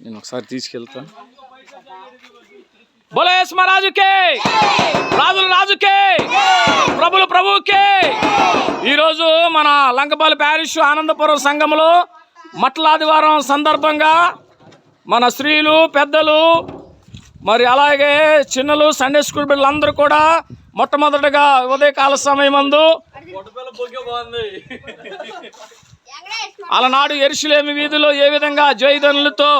నేను ఒకసారి తీసుకెళ్తాను బోలో మహారాజుకే రాజుల రాజుకే! ప్రభులు ప్రభువుకే! ఈరోజు మన లంకపాలి ప్యారిష్ ఆనందపురం సంఘంలో మట్ల ఆదివారం సందర్భంగా మన స్త్రీలు పెద్దలు మరి అలాగే చిన్నలు సండే స్కూల్ పిల్లలందరూ కూడా మొట్టమొదటగా ఉదయకాల సమయం మందు అలనాడు ఎరుసలేమి వీధిలో ఏ విధంగా జయధనులతో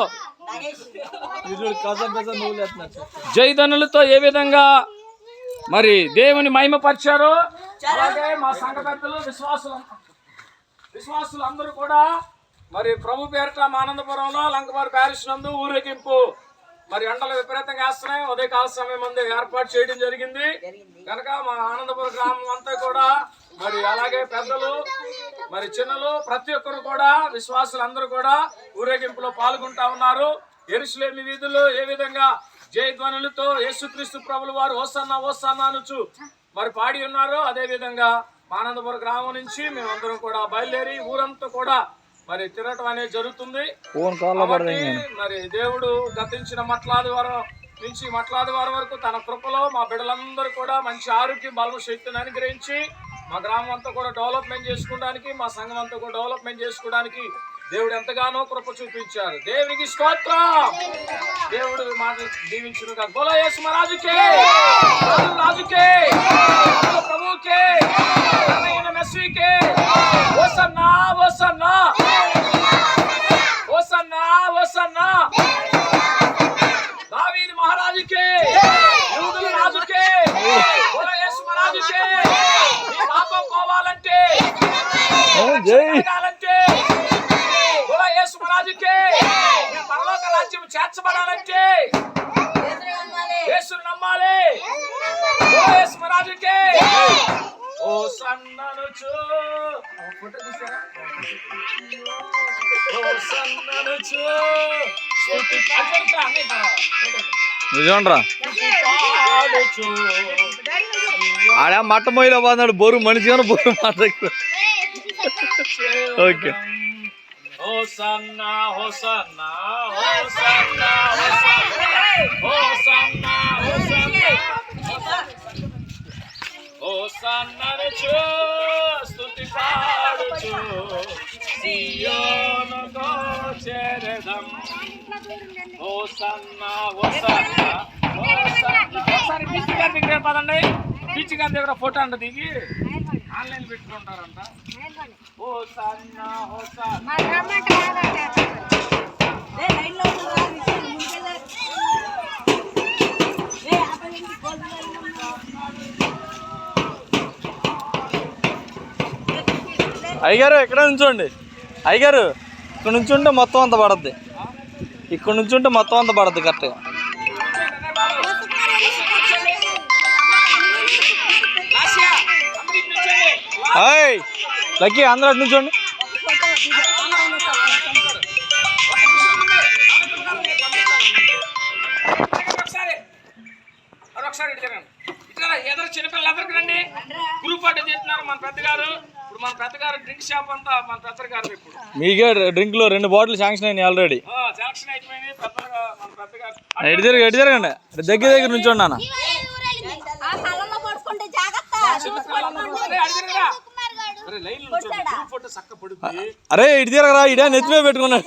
జయధనులతో ఏ విధంగా మరి దేవుని మహిమపరిచారో అలాగే మా సంఘ పెద్దలు విశ్వాసులు విశ్వాసులు అందరూ కూడా మరి ప్రభు పేరిట మా ఆనందపురంలో లంకవారి ప్యారిస్ నందు ఊరేగింపు మరి ఎండలు విపరీతంగా వేస్తున్నాయి. ఉదయకాల సమయం మంది ఏర్పాటు చేయడం జరిగింది. కనుక మా ఆనందపురం గ్రామం అంతా కూడా మరి అలాగే పెద్దలు మరి చిన్నలు ప్రతి ఒక్కరు కూడా విశ్వాసులు అందరూ కూడా ఊరేగింపులో పాల్గొంటా ఉన్నారు. ఎరుసలేమి వీధుల్లో ఏ విధంగా జయధ్వనులతో యేసుక్రీస్తు ప్రభులు వారు ఓసన్న ఓసన్న అనుచు మరి పాడి ఉన్నారో అదే విధంగా ఆనందపురం గ్రామం నుంచి మేమందరం కూడా బయలుదేరి ఊరంతా కూడా మరి తిరగటం అనేది జరుగుతుంది. మరి దేవుడు గతించిన మట్లాది వారం నుంచి మట్లాది వారం వరకు తన కృపలో మా బిడ్డలందరూ కూడా మంచి ఆరోగ్యం బలము శక్తిని అనుగ్రహించి మా గ్రామం అంతా కూడా డెవలప్మెంట్ చేసుకోవడానికి మా సంఘం అంతా కూడా డెవలప్మెంట్ చేసుకోవడానికి దేవుడు ఎంతగానో కృప చూపించారు దేవునికి స్తోత్రం. దేవుడు మాటలు దీవించును కాదు బోలో యేసు మహారాజుకే రాజు రాజుకే. రాజు ప్రభువుకే. పరలోక రాజ్యం చేర్చబడాలంటే యేసుని నమ్మాలి బోలో యేసు మహారాజుకే ఓ సన్నను చూ ఫోటో తీసారా ఓ సన్నను చూ స్తుతి పాడుతా అన్నీ నిజండ్రా పాడుచు ఆడ మట్ట మొయ్యలో పోతున్నాడు బొరు మనిషి కానీ బొరు మాట okay hosanna hosanna hosanna hosanna hosanna హోసన్ననుచు స్తుతి పాడుచు సియోనుకో చేరదం హోసన్నా హోసన్నా హోసన్నా ఒకసారి పిచ్చి గారి దగ్గర పదండి. పిచ్చి గారి దగ్గర ఫోటో అంట దిగి. ఆన్లైన్ పెట్టుకుంటారంట. హోసన్నా అయ్యగారు ఎక్కడ నుంచోండి. అయ్యగారు ఇక్కడ నుంచి ఉంటే మొత్తం అంత పడద్ది. ఇక్కడ నుంచి ఉంటే మొత్తం అంత పడద్ది కరెక్ట్గా. హాయ్ లక్కీ అందరూ అటు నుంచోండి ఒకసారి ఒకసారి ఇటు తిరగండి. ఇట్లా ఎదురు చిన్నపిల్లలందరికీ రండి. గ్రూప్ అంటే చేస్తున్నారు మన పెద్దగారు ఇప్పుడు మన పెద్దగారు డ్రింక్ షాప్ అంతా మన పెద్దగారు ఇప్పుడు. మీకే డ్రింక్లో రెండు బాటిల్ శాంక్షన్ అయినాయి ఆల్రెడీ సెలక్షన్ అయిపోయింది పెద్దగా మన పెద్దగారు ఎటు తిరగ ఎటు తిరగండి. దగ్గర దగ్గర నుంచోండి నాన్న ఆ కళ్ళలో పడుకుంటే జాగ్రత్త అరే, అటు తిరగరా. అరే, ఇటు తిరగరా ఇడే నెత్తిమే పెట్టుకున్నాడు.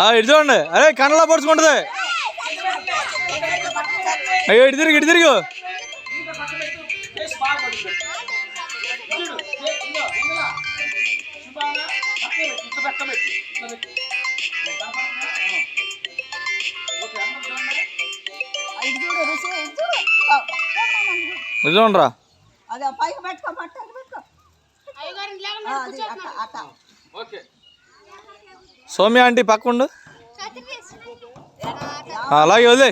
ఆ, ఇటు చూడండి. అరే కన్నలో పడుచుకుంటుంది. అయ్యో ఇటు తిరిగి ఇటు తిరిగి. పెట్టు, ఇటు చూడండి రా అదే పైకి పెట్టుకో. పట్టాలి పెట్టుకో ఆ, అది అట్ట అట్ట. ఓకే. సౌమ్య ఆంటీ పక్కండు? అలాగే వదిలే.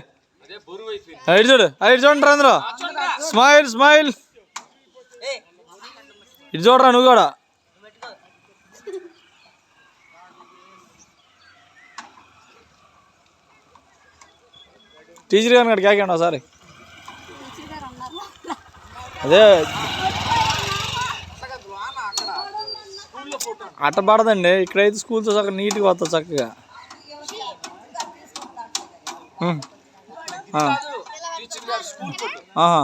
ఇటు చూడు ఇటు చూడండి అందరూ. Smile smile. ఇటు చూడరా నువ్వు కూడా? టీచర్ గారిని అక్కడ కేకండి ఒకసారి. అదే. అట్టబడదండి అట్ట పడదండి. ఇక్కడైతే స్కూల్తో చక్కగా నీట్గా వస్తుంది చక్కగా. ఆహా.